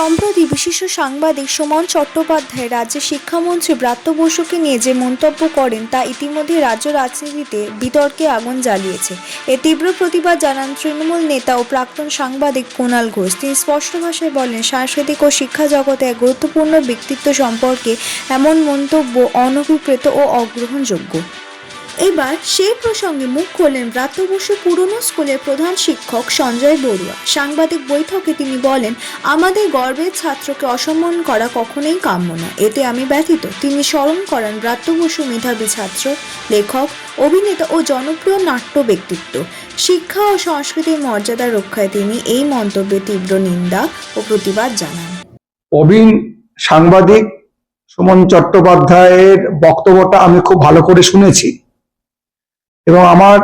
সম্প্রতি বিশিষ্ট সাংবাদিক সুমন চট্টোপাধ্যায় রাজ্যের শিক্ষামন্ত্রী ব্রাত্য বসুকে নিয়ে যে মন্তব্য করেন তা ইতিমধ্যে রাজ্য রাজনীতিতে বিতর্কে আগুন জ্বালিয়েছে। এ তীব্র প্রতিবাদ জানান তৃণমূল নেতা ও প্রাক্তন সাংবাদিক কুণাল ঘোষ। তিনি স্পষ্ট ভাষায় বলেন, সাংস্কৃতিক ও শিক্ষা জগতে এক গুরুত্বপূর্ণ ব্যক্তিত্ব সম্পর্কে এমন মন্তব্য অনভিপ্রেত ও অগ্রহণযোগ্য। এবার সেই প্রসঙ্গে মুখ খোলেন ব্রাত্য বসু পুরনো স্কুলের প্রধান শিক্ষক সঞ্জয় বড়ুয়া। সাংবাদিক বৈঠকে তিনি বলেন, আমাদের গর্বের ছাত্রকে অসম্মান করা কখনোই কাম্য না। এতে আমি ব্যথিত। তিনি স্মরণ করেন ব্রাত্য বসু মেধাবী ছাত্র, লেখক, অভিনেতা ও জনপ্রিয় নাট্য ব্যক্তিত্ব। শিক্ষা ও সংস্কৃতির মর্যাদা রক্ষায় তিনি এই মন্তব্যে তীব্র নিন্দা ও প্রতিবাদ জানান। প্রবীণ সাংবাদিক সুমন চট্টোপাধ্যায়ের বক্তব্যটা আমি খুব ভালো করে শুনেছি। এবং আমার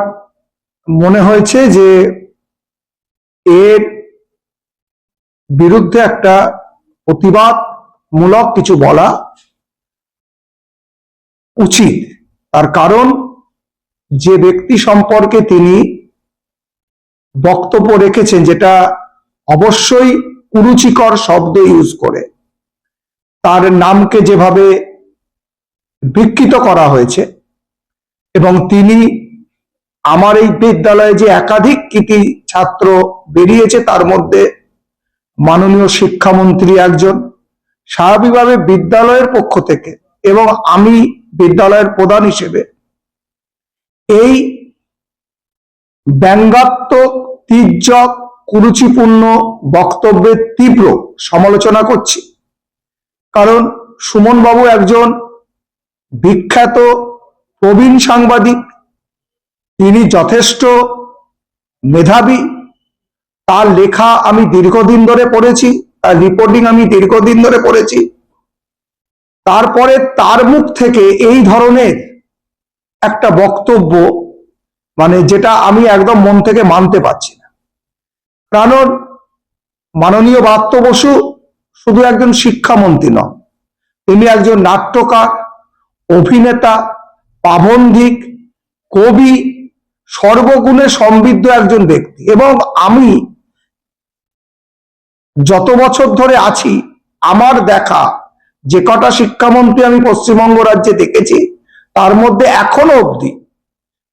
মনে হয়েছে যে এর বিরুদ্ধে একটা প্রতিবাদমূলক কিছু বলা উচিত। তার কারণ, যে ব্যক্তি সম্পর্কে তিনি বক্তব্য রেখেছেন যেটা অবশ্যই কুরুচিকর শব্দ ইউজ করে, তার নামকে যেভাবে বিকৃত করা হয়েছে এবং তিনি আমার এই বিদ্যালয়ে যে একাধিক কৃতি ছাত্র বেরিয়েছে, তার মধ্যে মাননীয় শিক্ষামন্ত্রী একজন। স্বাভাবিকভাবে বিদ্যালয়ের পক্ষ থেকে এবং আমি বিদ্যালয়ের প্রধান হিসেবে এই ব্যঙ্গাত্মক, তির্যক, কুরুচিপূর্ণ বক্তব্যের তীব্র সমালোচনা করছি। কারণ সুমন বাবু একজন বিখ্যাত প্রবীণ সাংবাদিক তিনি যথেষ্ট মেধাবী। তার লেখা আমি দীর্ঘদিন ধরে পড়েছি, তার রিপোর্টিং আমি দীর্ঘদিন ধরে পড়েছি। তারপরে তার মুখ থেকে এই ধরনের একটা বক্তব্য মানে যেটা আমি একদম মন থেকে মানতে পারছি না। কারণ মাননীয় বাত্য বসু শুধু একজন শিক্ষামন্ত্রী নন, তিনি একজন নাট্যকার, অভিনেতা পাবন্ধিক কবি সর্বগুণে সমৃদ্ধ একজন ব্যক্তি। এবং আমি যত বছর ধরে আছি, আমার দেখা যে কটা শিক্ষামন্ত্রী আমি পশ্চিমবঙ্গ রাজ্যে দেখেছি, তার মধ্যে এখনও অবধি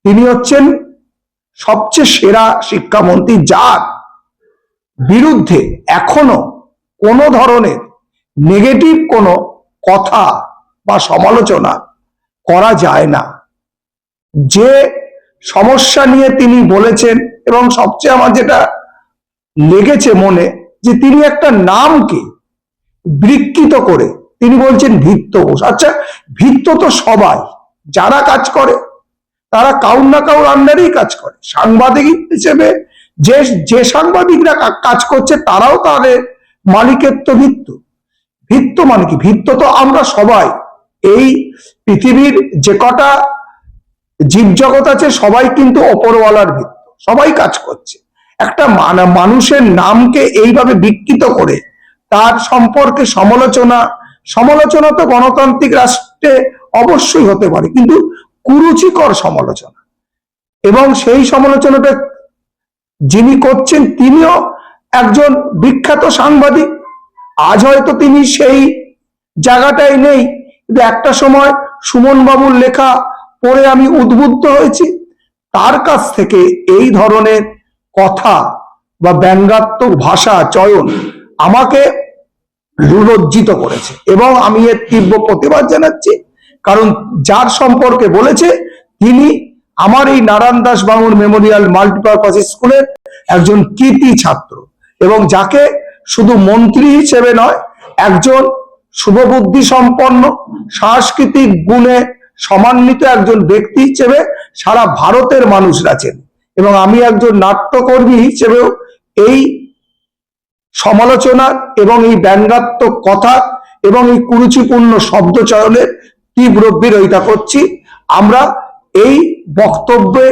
তিনি হচ্ছেন সবচেয়ে সেরা শিক্ষামন্ত্রী যার বিরুদ্ধে এখনও কোনো ধরনের নেগেটিভ কোনো কথা বা সমালোচনা করা যায় না। যে সমস্যা নিয়ে তিনি বলেছেন এবং সবচেয়ে আমার যেটা লেগেছে মনে যে তিনি একটা নামকে বিকৃত করে তিনি বলছেন ভিত্ত ঘোষ। আচ্ছা ভিত্ত তো সবাই, যারা কাজ করে, তারা কাউর না কাউর আন্ডারেই কাজ করে। সাংবাদিক হিসেবে যে যে সাংবাদিকরা কাজ করছে, তারাও তাদের মালিকের তো ভিত্ত। ভিত্ত মানে কি? ভিত্ত তো আমরা সবাই। এই পৃথিবীর যে কটা জীবজগৎ আছে, সবাই কিন্তু অপরওয়ালার ভিত্ত সবাই কাজ করছে। একটা মান- মানুষের নামকে এইভাবে বিকৃত করে তার সম্পর্কে সমালোচনা সমালোচনা তো গণতান্ত্রিক রাষ্ট্রে অবশ্যই হতে পারে, কিন্তু কুরুচিকর সমালোচনা। এবং সেই সমালোচনাটা যিনি করছেন, তিনিও একজন বিখ্যাত সাংবাদিক। আজ হয়তো তিনি সেই জায়গাটাই নেই, কিন্তু একটা সময় সুমন বাবুর লেখা পড়ে আমি উদ্বুদ্ধ হয়েছি। তার কাছ থেকে এই ধরনের কথা বা ব্যঙ্গাত্মক ভাষা চয়ন আমাকে লজ্জিত করেছে এবং আমি এর তীব্র প্রতিবাদ জানাচ্ছি। কারণ যার সম্পর্কে বলেছে, তিনি আমার এই নারায়ণ দাস বাঙুর মেমোরিয়াল মাল্টিপারপাস স্কুলের একজন কৃতি ছাত্র এবং যাকে শুধু মন্ত্রী হিসেবে নয়, একজন শুভবুদ্ধি সম্পন্ন সাংস্কৃতিক গুণে সমান্বিত একজন ব্যক্তি হিসেবে সারা ভারতের মানুষরা চেনে এবং আমি একজন নাট্যকর্মী হিসেবেও এই সমালোচনা এবং এই ব্যঙ্গাত্মক কথা এবং এই কুরুচিপূর্ণ শব্দ চয়নের তীব্র বিরোধিতা করছি। আমরা এই বক্তব্যে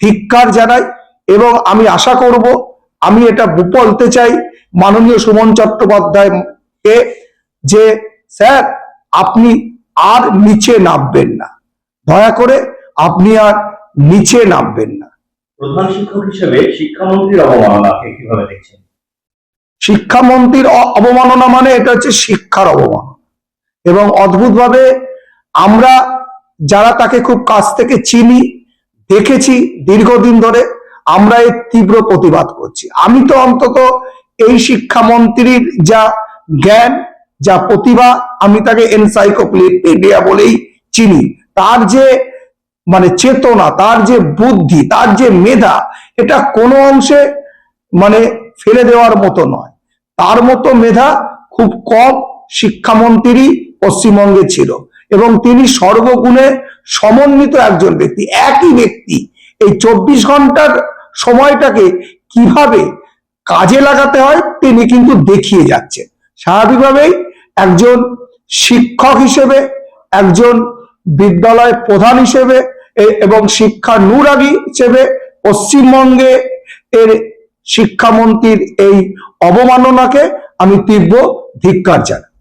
ধিক্কার জানাই এবং আমি আশা করব, আমি এটা বলতে চাই মাননীয় সুমন চট্টোপাধ্যায়কে যে, স্যার, আপনি আর নিচে নামবেন না। দয়া করে আপনি আর নিচে নামবেন না। প্রধান শিক্ষক হিসেবে শিক্ষামন্ত্রীর অবমাননাকে কীভাবে দেখছেন? শিক্ষামন্ত্রীর অবমাননা মানে এটা হচ্ছে শিক্ষার অবমাননা। এবং অদ্ভুতভাবে আমরা যারা তাকে খুব কাছ থেকে চিনি দেখেছি দীর্ঘদিন ধরে আমরা এর তীব্র প্রতিবাদ করছি। আমি তো অন্তত এই শিক্ষামন্ত্রীর যা জ্ঞান যা প্রতিভা আমি তাকে এনসাইক্লোপিডিয়া বলেই চিনি। তার যে মানে চেতনা, তার যে বুদ্ধি, তার যে মেধা, এটা কোনো অংশে মানে ফেলে দেওয়ার মতো নয়। তার মতো মেধা খুব কম শিক্ষামন্ত্রী পশ্চিমবঙ্গে ছিল এবং তিনি সর্বগুণে সমন্বিত একজন ব্যক্তি। একই ব্যক্তি এই চব্বিশ ঘণ্টার সময়টাকে কীভাবে কাজে লাগাতে হয়, তিনি কিন্তু দেখিয়ে যাচ্ছেন। স্বাভাবিকভাবেই একজন শিক্ষক হিসেবে, একজন বিদ্যালয় প্রধান হিসেবে এবং শিক্ষা নুরাগী হিসেবে পশ্চিমবঙ্গে এর শিক্ষামন্ত্রীর এই অবমাননাকে আমি তীব্র ধিক্কার জানাই।